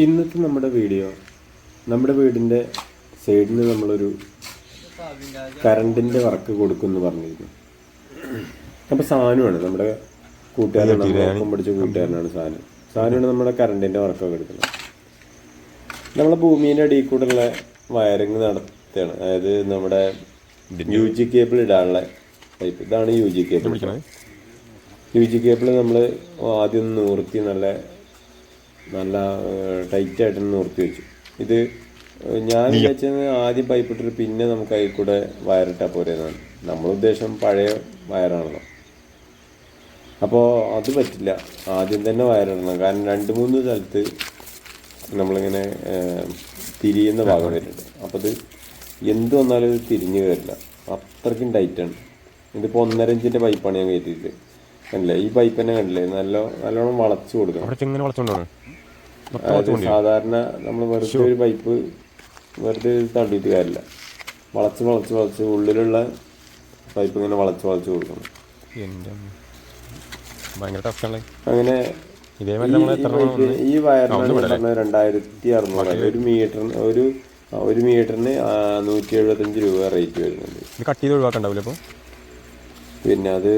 ഇന്നത്തെ നമ്മുടെ വീഡിയോ നമ്മുടെ വീടിന്റെ സൈഡിൽ നമ്മളൊരു കറണ്ടിന്റെ വർക്ക് കൊടുക്കുമെന്ന് പറഞ്ഞിരുന്നു അപ്പോൾ സാധനമാണ് നമ്മുടെ കൂട്ടുകാരനാണ് ഒപ്പം പഠിച്ച കൂട്ടുകാരനാണ് സാധനം സാധനമാണ് നമ്മുടെ കറണ്ടിന്റെ വർക്കൊക്കെ എടുക്കുന്നത്. നമ്മളെ ഭൂമിയുടെ അടിയിൽ കൂടെയുള്ള വയറിങ് നടത്തുകയാണ്. അതായത് നമ്മുടെ യു ജി കേബിൾ ഇടാനുള്ള പൈപ്പ് ഇതാണ് U G cable U G cable നമ്മൾ ആദ്യം നൂർത്തി നല്ല നല്ല ടൈറ്റ് ആയിട്ട് നിർത്തി വെച്ചു. ഇത് ഞാൻ വെച്ചത് ആദ്യം പൈപ്പ് ഇട്ടിട്ട് പിന്നെ നമുക്ക് അതിൽ കൂടെ വയറിട്ടാൽ പോരെന്നാണ് നമ്മൾ ഉദ്ദേശം പഴയ വയറാണല്ലോ അപ്പോൾ അത് പറ്റില്ല. ആദ്യം തന്നെ വയറിടണം കാരണം രണ്ട് മൂന്ന് സ്ഥലത്ത് നമ്മളിങ്ങനെ തിരിയുന്ന ഭാഗം വരുന്നുണ്ട് അപ്പോൾ അത് എന്ത് വന്നാലും ഇത് തിരിഞ്ഞു കയറില്ല അത്രയ്ക്കും ടൈറ്റാണ് ഇതിപ്പോൾ ഒന്നര ഇഞ്ചിന്റെ പൈപ്പാണ് ഞാൻ കയറ്റിയിട്ട്. കണ്ടില്ലേ? ഈ പൈപ്പ് തന്നെ കണ്ടില്ലേ? നല്ല നല്ലോണം വളച്ചു കൊടുക്കണം. അവിടെ ചെങ്ങനെ വളച്ചോണ്ടാണ് സാധാരണ നമ്മൾ വെറുതെ ഒരു പൈപ്പ് വെറുതെ തള്ളിയിട്ട് കാര്യമില്ല. വളച്ച് വളച്ച് വളച്ച് ഉള്ളിലുള്ള പൈപ്പ് ഇങ്ങനെ വളച്ച് വളച്ച് കൊടുക്കണം. ഭയങ്കര ടഫാണ് അങ്ങനെ ഈ- വയറിനാണ് രണ്ടായിരത്തി അറുന്നൂറ് ഒരു മീറ്ററിന് ഒരു ഒരു മീറ്ററിന് നൂറ്റി എഴുപത്തഞ്ച് രൂപ റേറ്റ് വരുന്നുണ്ട്. കട്ട് ചെയ്ത് ഒഴിവാക്കണ്ടാവില്ല അപ്പോൾ പിന്നെ അത്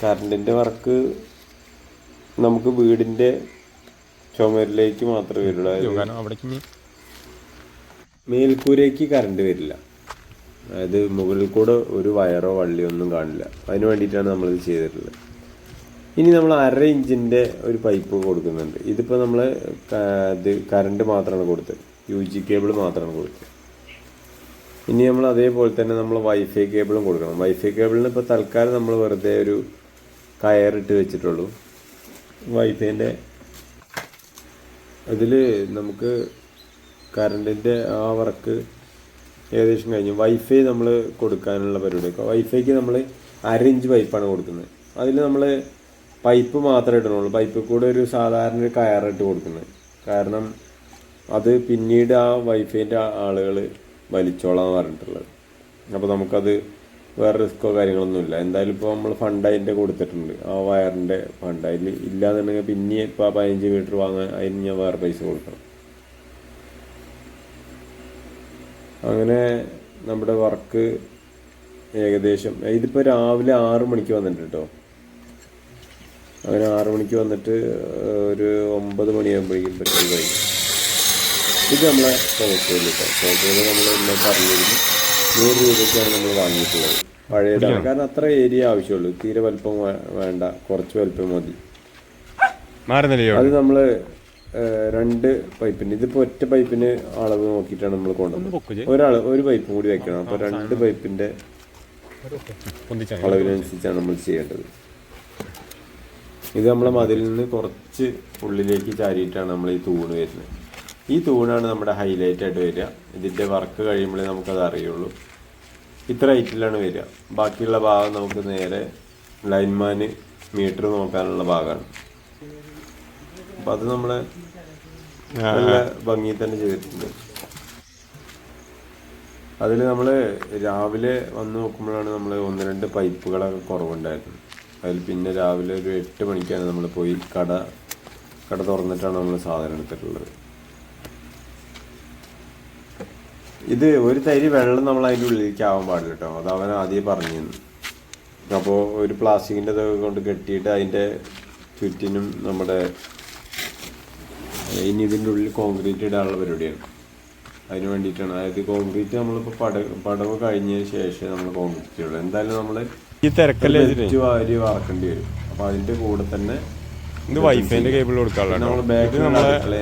കറണ്ടിന്റെ വർക്ക് നമുക്ക് വീടിന്റെ ചുമരിലേക്ക് മാത്രമേ വരുള്ളൂ മേൽക്കൂരയ്ക്ക് കറണ്ട് വരില്ല. അതായത് മുകളിൽ കൂടെ ഒരു വയറോ വള്ളിയോ ഒന്നും കാണില്ല. അതിന് വേണ്ടിയിട്ടാണ് നമ്മളിത് ചെയ്തിട്ടുള്ളത്. ഇനി നമ്മൾ അര ഇഞ്ചിന്റെ ഒരു പൈപ്പ് കൊടുക്കുന്നുണ്ട്. ഇതിപ്പോൾ നമ്മൾ ഇത് കറണ്ട് മാത്രമാണ് കൊടുത്തത്. യു ജി കേബിൾ മാത്രമാണ് കൊടുത്തത്. ഇനി നമ്മൾ അതേപോലെ തന്നെ നമ്മൾ വൈഫൈ കേബിളും കൊടുക്കണം. വൈഫൈ കേബിളിന് ഇപ്പോൾ തൽക്കാലം നമ്മൾ വെറുതെ ഒരു കയറിട്ട് വെച്ചിട്ടുള്ളൂ. വൈഫൈന്റെ ഇതിൽ നമുക്ക് കറണ്ടിന്റെ ആ വർക്ക് ഏകദേശം കഴിഞ്ഞു. വൈഫൈ നമ്മൾ കൊടുക്കാനുള്ള പരിപാടി. വൈഫൈക്ക് നമ്മൾ അരഞ്ച് പൈപ്പാണ് കൊടുക്കുന്നത്. അതിൽ നമ്മൾ പൈപ്പ് മാത്രമേ ഇടണുള്ളൂ പൈപ്പിൽ കൂടെ ഒരു സാധാരണ ഒരു കയറിട്ട് കൊടുക്കുന്നത്. കാരണം അത് പിന്നീട് ആ വൈഫൈന്റെ ആളുകൾ വലിച്ചോളാൻ പറഞ്ഞിട്ടുള്ളത്. അപ്പോൾ നമുക്കത് വേറെ റിസ്ക്കോ കാര്യങ്ങളൊന്നുമില്ല എന്തായാലും ഇപ്പോൾ നമ്മൾ ഫണ്ട് അതിന്റെ കൊടുത്തിട്ടുണ്ട്. ആ വയറിന്റെ ഫണ്ട് അതിൽ ഇല്ലാന്നുണ്ടെങ്കിൽ പിന്നെ ഇപ്പോൾ ആ പതിനഞ്ച് മീറ്റർ വാങ്ങാൻ അതിന് ഞാൻ വേറെ പൈസ കൊടുക്കണം. അങ്ങനെ നമ്മുടെ വർക്ക് ഏകദേശം ഇതിപ്പോൾ രാവിലെ ആറ് മണിക്ക് വന്നിട്ട് കേട്ടോ അങ്ങനെ ആറ് മണിക്ക് വന്നിട്ട് ഒരു ഒമ്പത് മണിയാകുമ്പോഴേക്കും പെട്ടെന്ന് ഇത് നമ്മളെ ഫോട്ടോയിൽ കേട്ടോ ഫോട്ടോയിൽ നമ്മൾ എന്നെ പറഞ്ഞിരുന്നു. നൂറ് രൂപയ്ക്കാണ് നമ്മൾ വാങ്ങിയിട്ടുള്ളത്. പഴയതാണ്. കാരണം അത്ര ഏരിയ ആവശ്യമുള്ളൂ. തീരെ വലുപ്പം വേണ്ട. കുറച്ച് വലുപ്പം മതി. അത് നമ്മൾ രണ്ട് പൈപ്പിന് ഇതിപ്പോ ഒറ്റ പൈപ്പിന് അളവ് നോക്കിയിട്ടാണ് നമ്മൾ കൊണ്ടുവന്നത് ഒരാൾ ഒരു പൈപ്പും കൂടി വെക്കണം. അപ്പോൾ രണ്ട് പൈപ്പിന്റെ അളവിനനുസരിച്ചാണ് നമ്മൾ ചെയ്യേണ്ടത്. ഇത് നമ്മളെ മതിലിൽ നിന്ന് കുറച്ച് ഉള്ളിലേക്ക് ചാരിയിട്ടാണ് നമ്മൾ ഈ തൂണ് വരുന്നത്. ഈ തൂണാണ് നമ്മുടെ ഹൈലൈറ്റ് ആയിട്ട് വരിക. ഇതിന്റെ വർക്ക് കഴിയുമ്പോഴേ നമുക്കത് അറിയുള്ളൂ. ഇത്ര ഹൈറ്റിലാണ് വരിക. ബാക്കിയുള്ള ഭാഗം നമുക്ക് നേരെ ലൈൻമാന് മീറ്റർ നോക്കാനുള്ള ഭാഗമാണ്. അപ്പം അത് നമ്മളെ നല്ല ഭംഗിയിൽ തന്നെ ചെയ്തിട്ടുണ്ട്. അതിൽ നമ്മൾ രാവിലെ വന്ന് നോക്കുമ്പോഴാണ് നമ്മൾ ഒന്ന് രണ്ട് പൈപ്പുകളൊക്കെ കുറവുണ്ടായിരുന്നു അതിൽ പിന്നെ രാവിലെ ഒരു എട്ട് മണിക്കാണ് നമ്മൾ പോയി കട കട തുറന്നിട്ടാണ് നമ്മൾ സാധനം എടുത്തിട്ടുള്ളത്. ഇത് ഒരു തരി വെള്ളം നമ്മൾ അതിന്റെ ഉള്ളിലേക്ക് ആവാൻ പാടില്ല കേട്ടോ. അത് അവൻ ആദ്യം പറഞ്ഞു. അപ്പോൾ ഒരു പ്ലാസ്റ്റിക്കിന്റെ ഇതൊക്കെ കൊണ്ട് കെട്ടിയിട്ട് അതിന്റെ ചുറ്റിനും നമ്മുടെ ഇനി ഇതിന്റെ ഉള്ളിൽ കോൺക്രീറ്റ് ഇടാനുള്ള പരിപാടിയാണ്. അതിന് വേണ്ടിയിട്ടാണ്. അതായത് കോൺക്രീറ്റ് നമ്മളിപ്പോൾ പട പടവ് കഴിഞ്ഞതിന് ശേഷം നമ്മൾ കോൺക്രീറ്റ് ചെയ്യുള്ളൂ എന്തായാലും നമ്മൾ ഈ തിരക്കല്ലേ വാരി വറക്കേണ്ടി വരും. അപ്പോൾ അതിന്റെ കൂടെ തന്നെ ഇത് വൈഫൈന്റെ കേബിൾ കൊടുക്കാനുള്ള നമ്മൾ നമ്മളെ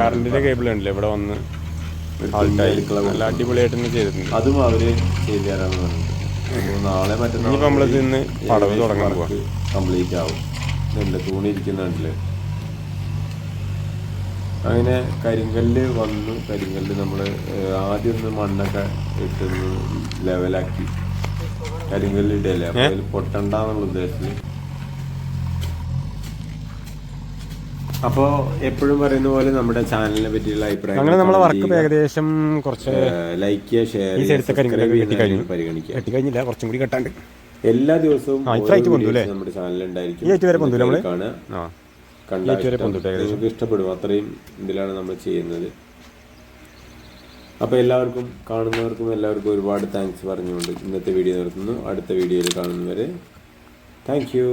കറണ്ടിന്റെ കേബിൾ ഉണ്ടല്ലേ. ഇവിടെ വന്ന് നല്ല അടിപൊളിയായിട്ട് തന്നെ ചെയ്തിട്ടുണ്ട്. അതും അവർ ചെയ്തു തരാന്ന് നാളെ നമ്മളിത് ഇന്ന് പടവ് തുടങ്ങാൻ. കംപ്ലീറ്റ് ആവും. തൂണി ഇരിക്കുന്നുണ്ടല്ലേ അങ്ങനെ കരിങ്കല്ല് വന്നു. കരിങ്കല്ല് നമ്മൾ ആദ്യം ഒന്ന് മണ്ണൊക്കെ ഇട്ടൊന്ന് ലെവലാക്കി കരിങ്കല്ല് അതിൽ പൊട്ടണ്ടെന്നുള്ള ഉദ്ദേശത്തിൽ അപ്പോൾ എപ്പോഴും പറയുന്ന പോലെ നമ്മുടെ ചാനലിനെ പറ്റിയുള്ള അഭിപ്രായം അങ്ങനെ നമ്മളെ വർക്ക് ഏകദേശം കുറച്ച് ലൈക്ക് ഷെയർ പരിഗണിക്കുക. കഴിഞ്ഞില്ല കുറച്ചും കൂടി കെട്ടാണ്ട്. എല്ലാ ദിവസവും? നമ്മുടെ? കാണുക. നിങ്ങൾക്ക് ഇഷ്ടപ്പെടും. അത്രയും ഇതിലാണ് നമ്മൾ ചെയ്യുന്നത്. അപ്പോൾ എല്ലാവർക്കും കാണുന്നവർക്കും എല്ലാവർക്കും ഒരുപാട് താങ്ക്സ് പറഞ്ഞുകൊണ്ട് ഇന്നത്തെ വീഡിയോ നിർത്തുന്നു. അടുത്ത വീഡിയോയിൽ കാണുന്നവരെ താങ്ക് യു